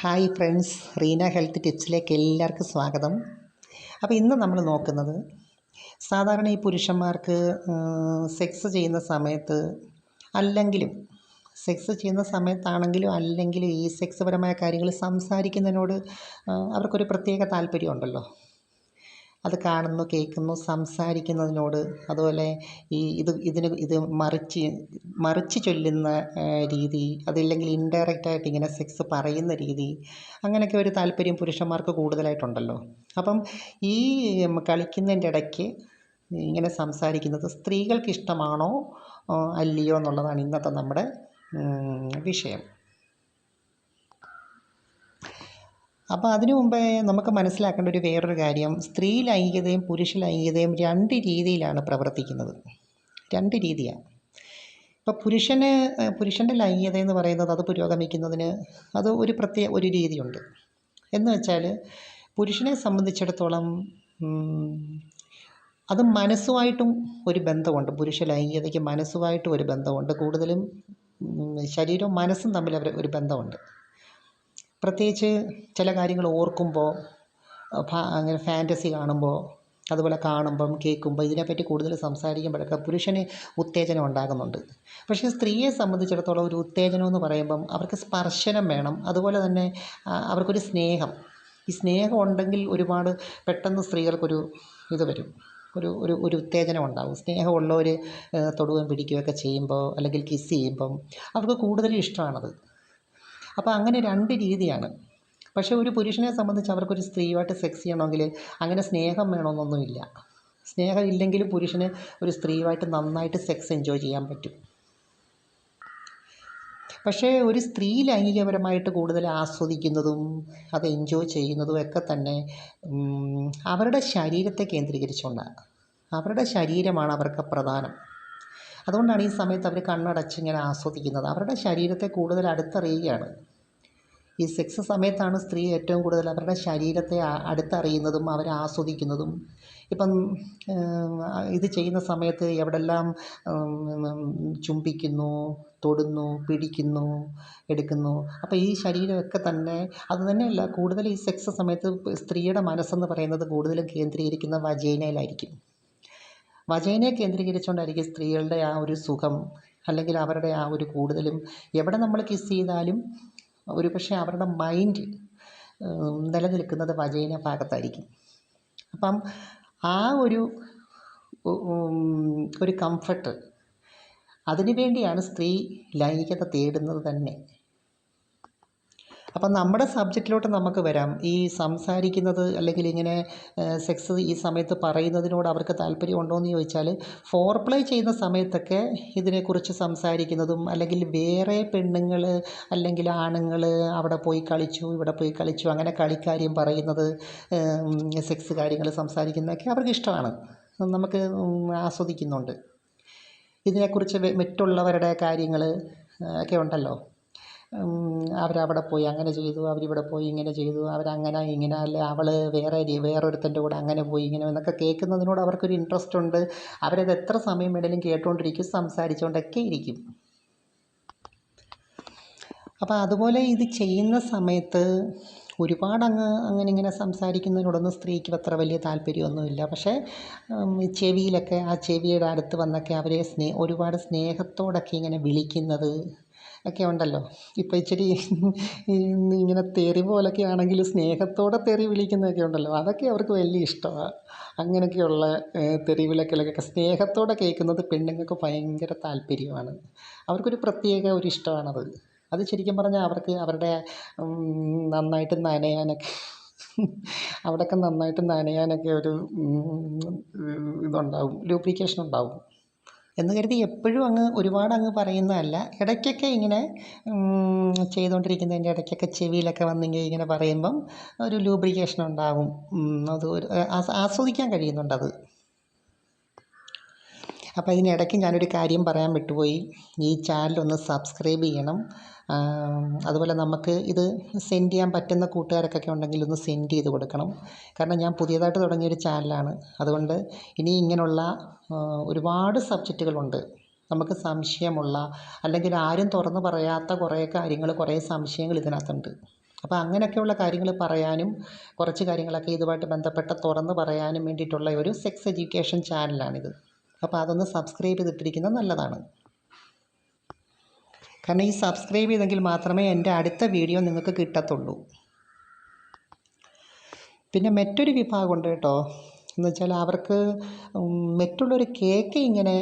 Hi friends Reena health ടിപ്സിലേക്ക് എല്ലാവർക്കും സ്വാഗതം. അപ്പോൾ ഇന്ന് നമ്മൾ നോക്കുന്നത് സാധാരണ ഈ പുരുഷന്മാർക്ക് സെക്സ് ചെയ്യുന്ന സമയത്ത് അല്ലെങ്കിലും സെക്സ് ചെയ്യുന്ന സമയത്താണെങ്കിലും അല്ലെങ്കിലും ഈ സെക്സ് പരമായ കാര്യങ്ങൾ സംസാരിക്കുന്നതിനോട് അവർക്കൊരു പ്രത്യേക താല്പര്യമുണ്ടല്ലോ അത് കാണുന്നു കേൾക്കുന്നു സംസാരിക്കുന്നതിനോട്. അതുപോലെ ഈ ഇത് ഇതിന് ഇത് മറിച്ച് മറിച്ച് ചൊല്ലുന്ന രീതി അതില്ലെങ്കിൽ ഇൻഡയറക്റ്റായിട്ട് ഇങ്ങനെ സെക്സ് പറയുന്ന രീതി അങ്ങനെയൊക്കെ ഒരു താല്പര്യം പുരുഷന്മാർക്ക് കൂടുതലായിട്ടുണ്ടല്ലോ. അപ്പം ഈ കളിക്കുന്നതിന്റെ ഇടയ്ക്ക് ഇങ്ങനെ സംസാരിക്കുന്നത് സ്ത്രീകൾക്ക് ഇഷ്ടമാണോ അല്ലയോ എന്നുള്ളതാണ് ഇന്നത്തെ നമ്മുടെ വിഷയം. അപ്പോൾ അതിനു മുമ്പേ നമുക്ക് മനസ്സിലാക്കേണ്ട ഒരു വേറൊരു കാര്യം സ്ത്രീ ലൈംഗികതയും പുരുഷ ലൈംഗികതയും രണ്ട് രീതിയിലാണ് പ്രവർത്തിക്കുന്നത്. രണ്ട് രീതിയാണ് ഇപ്പോൾ പുരുഷന് പുരുഷന്റെ ലൈംഗികത എന്ന് പറയുന്നത് അത് പുരോഗമിക്കുന്നതിന് അത് ഒരു പ്രത്യേക ഒരു രീതിയുണ്ട്. എന്ന് വെച്ചാൽ പുരുഷനെ സംബന്ധിച്ചിടത്തോളം അത് മനസ്സുമായിട്ടും ഒരു ബന്ധമുണ്ട്. പുരുഷ ലൈംഗികതയ്ക്ക് മനസ്സുമായിട്ടും ഒരു ബന്ധമുണ്ട്. കൂടുതലും ശരീരവും മനസ്സും തമ്മിൽ ഒരു ബന്ധമുണ്ട്. പ്രത്യേകിച്ച് ചില കാര്യങ്ങൾ ഓർക്കുമ്പോൾ അങ്ങനെ ഫാന്റസി കാണുമ്പോൾ അതുപോലെ കാണുമ്പം കേൾക്കുമ്പോൾ ഇതിനെപ്പറ്റി കൂടുതൽ സംസാരിക്കുമ്പോഴൊക്കെ പുരുഷന് ഉത്തേജനം ഉണ്ടാകുന്നുണ്ട്. പക്ഷേ സ്ത്രീയെ സംബന്ധിച്ചിടത്തോളം ഒരു ഉത്തേജനം എന്ന് പറയുമ്പം അവർക്ക് സ്പർശനം വേണം. അതുപോലെ തന്നെ അവർക്കൊരു സ്നേഹം. ഈ സ്നേഹം ഉണ്ടെങ്കിൽ ഒരുപാട് പെട്ടെന്ന് സ്ത്രീകൾക്കൊരു ഇത് വരും. ഒരു ഒരു ഒരു ഉത്തേജനം ഉണ്ടാകും സ്നേഹമുള്ളവർ തൊടുകയും പിടിക്കുകയൊക്കെ ചെയ്യുമ്പോൾ അല്ലെങ്കിൽ കിസ് ചെയ്യുമ്പം അവർക്ക് കൂടുതലും ഇഷ്ടമാണത്. അപ്പോൾ അങ്ങനെ രണ്ട് രീതിയാണ്. പക്ഷേ ഒരു പുരുഷനെ സംബന്ധിച്ച് അവർക്കൊരു സ്ത്രീയുമായിട്ട് സെക്സ് ചെയ്യണമെങ്കിൽ അങ്ങനെ സ്നേഹം വേണമെന്നൊന്നുമില്ല. സ്നേഹം ഇല്ലെങ്കിലും പുരുഷന് ഒരു സ്ത്രീയുമായിട്ട് നന്നായിട്ട് സെക്സ് എൻജോയ് ചെയ്യാൻ പറ്റും. പക്ഷേ ഒരു സ്ത്രീ ലൈംഗികപരമായിട്ട് കൂടുതൽ ആസ്വദിക്കുന്നതും അത് എൻജോയ് ചെയ്യുന്നതും ഒക്കെ തന്നെ അവരുടെ ശരീരത്തെ കേന്ദ്രീകരിച്ചുകൊണ്ടാണ് അവരുടെ ശരീരമാണ് അവർക്ക് പ്രധാനം. അതുകൊണ്ടാണ് ഈ സമയത്ത് അവർ കണ്ണടച്ച് ഇങ്ങനെ ആസ്വദിക്കുന്നത്. അവരുടെ ശരീരത്തെ കൂടുതൽ അടുത്തറിയുകയാണ്. ഈ സെക്സ് സമയത്താണ് സ്ത്രീ ഏറ്റവും കൂടുതൽ അവരുടെ ശരീരത്തെ അടുത്തറിയുന്നതും അവരെ ആസ്വദിക്കുന്നതും. ഇപ്പം ഇത് ചെയ്യുന്ന സമയത്ത് എവിടെല്ലാം ചുംബിക്കുന്നു തൊടുന്നു പിടിക്കുന്നു എടുക്കുന്നു. അപ്പോൾ ഈ ശരീരമൊക്കെ തന്നെ അത് തന്നെയല്ല കൂടുതൽ ഈ സെക്സ് സമയത്ത് സ്ത്രീയുടെ മനസ്സെന്ന് പറയുന്നത് കൂടുതലും കേന്ദ്രീകരിക്കുന്ന വജൈനയിലായിരിക്കും. വജൈനയെ കേന്ദ്രീകരിച്ചുകൊണ്ടായിരിക്കും സ്ത്രീകളുടെ ആ ഒരു സുഖം അല്ലെങ്കിൽ അവരുടെ ആ ഒരു കൂടുതലും. എവിടെ നമ്മൾ കിസ് ചെയ്താലും ഒരു പക്ഷേ അവരുടെ മൈൻഡ് നിലനിൽക്കുന്നത് വജൈന ഭാഗത്തായിരിക്കും. അപ്പം ആ ഒരു ഒരു കംഫർട്ട് അതിനു വേണ്ടിയാണ് സ്ത്രീ ലൈംഗികത തേടുന്നത് തന്നെ. അപ്പം നമ്മുടെ സബ്ജക്റ്റിലോട്ട് നമുക്ക് വരാം. ഈ സംസാരിക്കുന്നത് അല്ലെങ്കിൽ ഇങ്ങനെ സെക്സ് ഈ സമയത്ത് പറയുന്നതിനോട് അവർക്ക് താല്പര്യമുണ്ടോ എന്ന് ചോദിച്ചാൽ ഫോർ പ്ലേ ചെയ്യുന്ന സമയത്തൊക്കെ ഇതിനെക്കുറിച്ച് സംസാരിക്കുന്നതും അല്ലെങ്കിൽ വേറെ പെണ്ണുങ്ങൾ അല്ലെങ്കിൽ ആണുങ്ങൾ അവിടെ പോയി കളിച്ചു ഇവിടെ പോയി കളിച്ചു അങ്ങനെ കളിക്കാര്യം പറയുന്നത് സെക്സ് കാര്യങ്ങൾ സംസാരിക്കുന്നതൊക്കെ അവർക്ക് ഇഷ്ടമാണ്. നമുക്ക് ആസ്വദിക്കുന്നുണ്ട്. ഇതിനെക്കുറിച്ച് മറ്റുള്ളവരുടെ കാര്യങ്ങൾ ഒക്കെ ഉണ്ടല്ലോ. അവരവിടെ പോയി അങ്ങനെ ചെയ്തു അവരിവിടെ പോയി ഇങ്ങനെ ചെയ്തു അവരങ്ങനെ ഇങ്ങനെ അല്ലേ? അവൾ വേറെ വേറൊരുത്തന്റെ കൂടെ അങ്ങനെ പോയി ഇങ്ങനെ എന്നൊക്കെ കേൾക്കുന്നതിനോട് അവർക്കൊരു ഇൻട്രസ്റ്റ് ഉണ്ട്. അവരത് എത്ര സമയം വേണേലും കേട്ടുകൊണ്ടിരിക്കും സംസാരിച്ചുകൊണ്ടൊക്കെ ഇരിക്കും. അപ്പോൾ അതുപോലെ ഇത് ചെയ്യുന്ന സമയത്ത് ഒരുപാട് അങ്ങ് അങ്ങനെ ഇങ്ങനെ സംസാരിക്കുന്നതിനോടൊന്നും സ്ത്രീക്ക് അത്ര വലിയ താല്പര്യമൊന്നുമില്ല. പക്ഷേ ചെവിയിലൊക്കെ ആ ചെവിയുടെ അടുത്ത് വന്നൊക്കെ അവരെ സ്നേ ഒരുപാട് സ്നേഹത്തോടൊക്കെ ഇങ്ങനെ വിളിക്കുന്നത് ഒക്കെ ഉണ്ടല്ലോ. ഇപ്പം ഇച്ചിരി ഇങ്ങനെ തെറി പോലൊക്കെ ആണെങ്കിൽ സ്നേഹത്തോടെ തെറി വിളിക്കുന്നതൊക്കെ ഉണ്ടല്ലോ. അതൊക്കെ അവർക്ക് വലിയ ഇഷ്ടമാണ് അങ്ങനെയൊക്കെയുള്ള തെറി വിളിക്കലൊക്കെ. സ്നേഹത്തോടെ കേൾക്കുന്നത് പെണ്ണുങ്ങൾക്ക് ഭയങ്കര താല്പര്യമാണ്. അവർക്കൊരു പ്രത്യേക ഒരു ഇഷ്ടമാണത്. അത് ശരിക്കും പറഞ്ഞാൽ അവർക്ക് അവരുടെ നന്നായിട്ട് നനയാനൊക്കെ അവിടെയൊക്കെ നന്നായിട്ട് നനയാനൊക്കെ ഒരു ഇതുണ്ടാവും. ലൂബ്രിക്കേഷൻ ഉണ്ടാവും. എന്ന് കരുതി എപ്പോഴും അങ്ങ് ഒരുപാട് അങ്ങ് പറയുന്നതല്ല. ഇടയ്ക്കൊക്കെ ഇങ്ങനെ ചെയ്തുകൊണ്ടിരിക്കുന്നതിന്റെ ഇടയ്ക്കൊക്കെ ചെവിയിലൊക്കെ വന്നെങ്കിൽ ഇങ്ങനെ പറയുമ്പം ഒരു ലൂബ്രിക്കേഷൻ ഉണ്ടാകും അത് ആസ്വദിക്കാൻ കഴിയുന്നുണ്ടത്. അപ്പോൾ ഇതിനിടയ്ക്ക് ഞാനൊരു കാര്യം പറയാൻ വിട്ടുപോയി. ഈ ചാനൽ ഒന്ന് സബ്സ്ക്രൈബ് ചെയ്യണം. അതുപോലെ നമുക്ക് ഇത് സെൻഡ് ചെയ്യാൻ പറ്റുന്ന കൂട്ടുകാരൊക്കെ ഉണ്ടെങ്കിൽ ഒന്ന് സെൻഡ് ചെയ്ത് കൊടുക്കണം. കാരണം ഞാൻ പുതിയതായിട്ട് തുടങ്ങിയൊരു ചാനലാണ്. അതുകൊണ്ട് ഇനി ഇങ്ങനെയുള്ള ഒരുപാട് സബ്ജക്റ്റുകളുണ്ട്. നമുക്ക് സംശയമുള്ള അല്ലെങ്കിൽ ആരും തുറന്നു പറയാത്ത കുറേ കാര്യങ്ങൾ കുറേ സംശയങ്ങൾ ഇതിനകത്തുണ്ട്. അപ്പോൾ അങ്ങനെയൊക്കെയുള്ള കാര്യങ്ങൾ പറയാനും കുറച്ച് കാര്യങ്ങളൊക്കെ ഇതുമായിട്ട് ബന്ധപ്പെട്ട് തുറന്ന് പറയാനും വേണ്ടിയിട്ടുള്ള ഒരു സെക്സ് എഡ്യൂക്കേഷൻ ചാനലാണിത്. അപ്പോൾ അതൊന്ന് സബ്സ്ക്രൈബ് ചെയ്തിട്ടിരിക്കുന്നത് നല്ലതാണ്. കാരണം ഈ സബ്സ്ക്രൈബ് ചെയ്തെങ്കിൽ മാത്രമേ എന്റെ അടുത്ത വീഡിയോ നിങ്ങൾക്ക് കിട്ടത്തുള്ളൂ. പിന്നെ മറ്റൊരു വിഭാഗമുണ്ട് കേട്ടോ. എന്ന് വെച്ചാൽ അവർക്ക് മറ്റുള്ളൊരു കേക്ക് ഇങ്ങനെ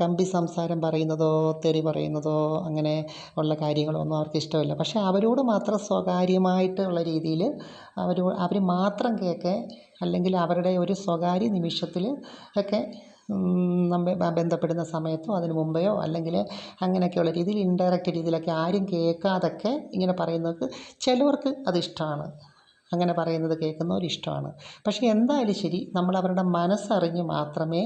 കമ്പി സംസാരം പറയുന്നതോ തെറി പറയുന്നതോ അങ്ങനെ ഉള്ള കാര്യങ്ങളൊന്നും അവർക്ക് ഇഷ്ടമില്ല. പക്ഷേ അവരോട് മാത്രം സ്വകാര്യമായിട്ടുള്ള രീതിയിൽ അവർ അവർ മാത്രം കേക്ക് അല്ലെങ്കിൽ അവരുടെ ഒരു സ്വകാര്യ നിമിഷത്തിൽ ഒക്കെ നമ്മെ ബന്ധപ്പെടുന്ന സമയത്തോ അതിന് മുമ്പെയോ അല്ലെങ്കിൽ അങ്ങനെയൊക്കെയുള്ള രീതിയിൽ ഇൻഡയറക്റ്റ് രീതിയിലൊക്കെ ആരും കേൾക്കാതൊക്കെ ഇങ്ങനെ പറയുന്നത് ചിലവർക്ക് അത് ഇഷ്ടമാണ്. അങ്ങനെ പറയുന്നത് കേൾക്കുന്നവർ ഇഷ്ടമാണ് പക്ഷേ എന്തായാലും ശരി നമ്മൾ അവരുടെ മനസ്സറിഞ്ഞ് മാത്രമേ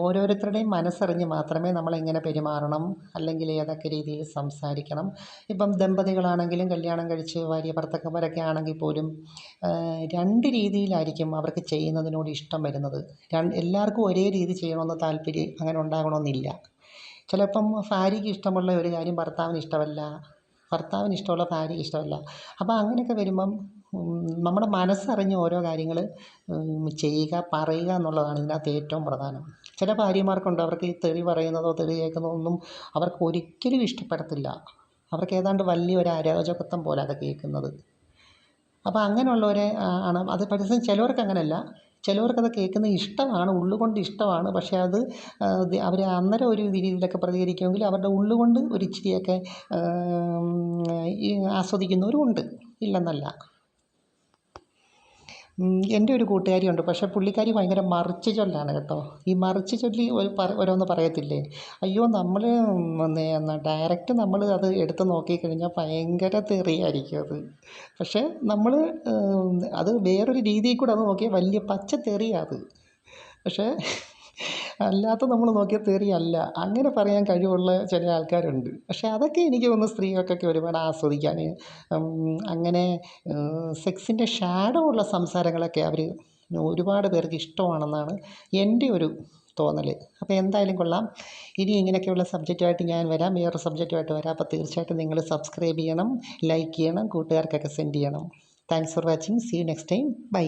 ഓരോരുത്തരുടെയും മനസ്സറിഞ്ഞ് മാത്രമേ നമ്മൾ എങ്ങനെ പെരുമാറണം അല്ലെങ്കിൽ ഏതൊക്കെ രീതിയിൽ സംസാരിക്കണം. ഇപ്പം ദമ്പതികളാണെങ്കിലും കല്യാണം കഴിച്ച് ഭാര്യ ഭർത്തക്കന്മാരൊക്കെ ആണെങ്കിൽ പോലും രണ്ട് രീതിയിലായിരിക്കും അവർക്ക് ചെയ്യുന്നതിനോട് ഇഷ്ടം വരുന്നത്. എല്ലാവർക്കും ഒരേ രീതി ചെയ്യണമെന്ന് താല്പര്യം അങ്ങനെ ഉണ്ടാകണമെന്നില്ല. ചിലപ്പം ഭാര്യയ്ക്ക് ഇഷ്ടമുള്ള ഒരു കാര്യം ഭർത്താവിന് ഇഷ്ടമല്ല ഭർത്താവിന് ഇഷ്ടമുള്ള ഭാര്യയ്ക്ക് ഇഷ്ടമല്ല. അപ്പോൾ അങ്ങനെയൊക്കെ വരുമ്പം നമ്മുടെ മനസ്സറിഞ്ഞ് ഓരോ കാര്യങ്ങൾ ചെയ്യുക പറയുക എന്നുള്ളതാണ് ഇതിനകത്ത് ഏറ്റവും പ്രധാനം. ചില ഭാര്യമാർക്കുണ്ട് അവർക്ക് ഈ തെറി പറയുന്നതോ തെറി കേൾക്കുന്നതോ ഒന്നും അവർക്ക് ഒരിക്കലും ഇഷ്ടപ്പെടത്തില്ല. അവർക്ക് ഏതാണ്ട് വലിയൊരു അരാജകത്വം പോലെ അത് കേൾക്കുന്നത്. അപ്പോൾ അങ്ങനെയുള്ളവരെ ആണ്. അത് പക്ഷേ ചിലവർക്ക് അങ്ങനെയല്ല. ചിലവർക്കത് കേൾക്കുന്നത് ഇഷ്ടമാണ് ഉള്ളുകൊണ്ട് ഇഷ്ടമാണ്. പക്ഷേ അത് അവർ അന്നേരം ഒരു രീതിയിലൊക്കെ പ്രതികരിക്കുമെങ്കിൽ അവരുടെ ഉള്ളുകൊണ്ട് ഒരു ഈ ആസ്വദിക്കുന്നവരും ഉണ്ട്. ഇല്ലെന്നല്ല. എന്റെ ഒരു കൂട്ടുകാരിയുണ്ട്. പക്ഷേ പുള്ളിക്കാരി ഭയങ്കര മറിച്ച് ചൊല്ലാണ് കേട്ടോ. ഈ മറിച്ച് ചൊല്ലി ഒരു ഓരോന്ന് പറയത്തില്ലേ? അയ്യോ നമ്മൾ ഡയറക്റ്റ് നമ്മൾ അത് എടുത്ത് നോക്കിക്കഴിഞ്ഞാൽ ഭയങ്കര തെറിയായിരിക്കും അത്. പക്ഷേ നമ്മൾ അത് വേറൊരു രീതിയിൽ കൂടെ അത് നോക്കിയാൽ വലിയ പച്ച തെറിയാണ് അത്. പക്ഷേ അല്ലാത്ത നമ്മൾ നോക്കിയ തെറിയല്ല. അങ്ങനെ പറയാൻ കഴിവുള്ള ചില ആൾക്കാരുണ്ട്. പക്ഷേ അതൊക്കെ എനിക്ക് തോന്നുന്നു സ്ത്രീകൾക്കൊക്കെ ഒരുപാട് ആസ്വദിക്കാൻ അങ്ങനെ സെക്സിന്റെ ഷാഡോ ഉള്ള സംസാരങ്ങളൊക്കെ അവർ ഒരുപാട് പേർക്ക് ഇഷ്ടമാണെന്നാണ് എന്റെ ഒരു തോന്നൽ അപ്പോൾ എന്തായാലും കൊള്ളാം. ഇനി ഇങ്ങനെയൊക്കെയുള്ള സബ്ജക്റ്റുമായിട്ട് ഞാൻ വരാം. വേറൊരു സബ്ജക്റ്റുമായിട്ട് വരാം. അപ്പോൾ തീർച്ചയായിട്ടും നിങ്ങൾ സബ്സ്ക്രൈബ് ചെയ്യണം ലൈക്ക് ചെയ്യണം കൂട്ടുകാർക്കൊക്കെ സെൻഡ് ചെയ്യണം. Thanks for watching see you next time bye